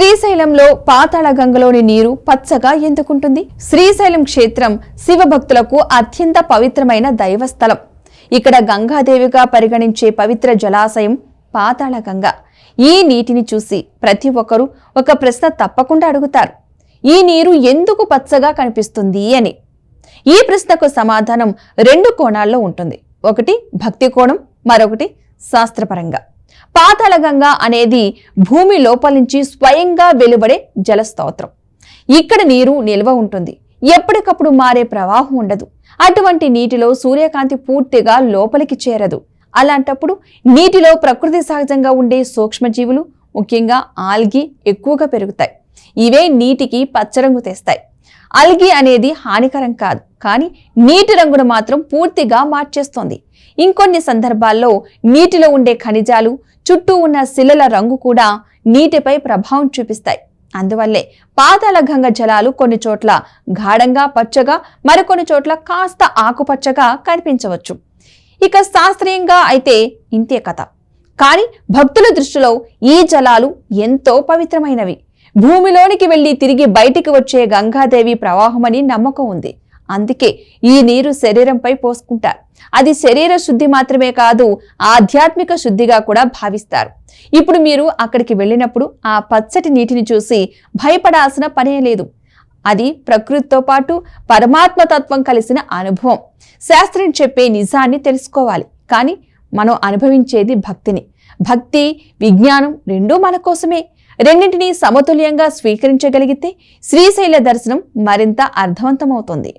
శ్రీశైలంలో పాతాళ గంగలోని నీరు పచ్చగా ఎందుకుంటుంది? శ్రీశైలం క్షేత్రం శివభక్తులకు అత్యంత పవిత్రమైన దైవస్థలం. ఇక్కడ గంగాదేవిగా పరిగణించే పవిత్ర జలాశయం పాతాళ గంగ. ఈ నీటిని చూసి ప్రతి ఒక్కరూ ఒక ప్రశ్న తప్పకుండా అడుగుతారు. ఈ నీరు ఎందుకు పచ్చగా కనిపిస్తుంది అని. ఈ ప్రశ్నకు సమాధానం రెండు కోణాల్లో ఉంటుంది. ఒకటి భక్తి కోణం మరొకటి శాస్త్రపరంగా. పాతాళగంగ అనేది భూమి లోపలించి స్వయంగా వెలువడే జలస్తోత్రం. ఇక్కడ నీరు నిల్వ ఉంటుంది. ఎప్పటికప్పుడు మారే ప్రవాహం ఉండదు. అటువంటి నీటిలో సూర్యకాంతి పూర్తిగా లోపలికి చేరదు. అలాంటప్పుడు నీటిలో ప్రకృతి సహజంగా ఉండే సూక్ష్మజీవులు ముఖ్యంగా ఆల్గి ఎక్కువగా పెరుగుతాయి. ఇవే నీటికి పచ్చరంగు తెస్తాయి. అల్గి అనేది హానికరం కాదు కానీ నీటి రంగును మాత్రం పూర్తిగా మార్చేస్తోంది. ఇంకొన్ని సందర్భాల్లో నీటిలో ఉండే ఖనిజాలు చుట్టూ ఉన్న శిలల రంగు కూడా నీటిపై ప్రభావం చూపిస్తాయి. అందువల్లే పాతాళ గంగ జలాలు కొన్ని చోట్ల గాఢంగా పచ్చగా మరికొన్ని చోట్ల కాస్త ఆకుపచ్చగా కనిపించవచ్చు. ఇక శాస్త్రీయంగా అయితే ఇంతే కథ. కానీ భక్తుల దృష్టిలో ఈ జలాలు ఎంతో పవిత్రమైనవి. భూమిలోనికి వెళ్ళి తిరిగి బయటికి వచ్చే గంగాదేవి ప్రవాహమని నమ్మకం ఉంది. అందుకే ఈ నీరు శరీరంపై పోసుకుంటారు. అది శరీర శుద్ధి మాత్రమే కాదు ఆధ్యాత్మిక శుద్ధిగా కూడా భావిస్తారు. ఇప్పుడు మీరు అక్కడికి వెళ్ళినప్పుడు ఆ పచ్చటి నీటిని చూసి భయపడాల్సిన పనే లేదు. అది ప్రకృతితో పాటు పరమాత్మ తత్వం కలిసిన అనుభవం. శాస్త్రం చెప్పే నిజాన్ని తెలుసుకోవాలి. కానీ మనం అనుభవించేది భక్తిని. భక్తి విజ్ఞానం రెండూ మన కోసమే. రెండింటినీ సమతుల్యంగా స్వీకరించగలిగితే శ్రీశైల దర్శనం మరింత అర్థవంతమవుతుంది.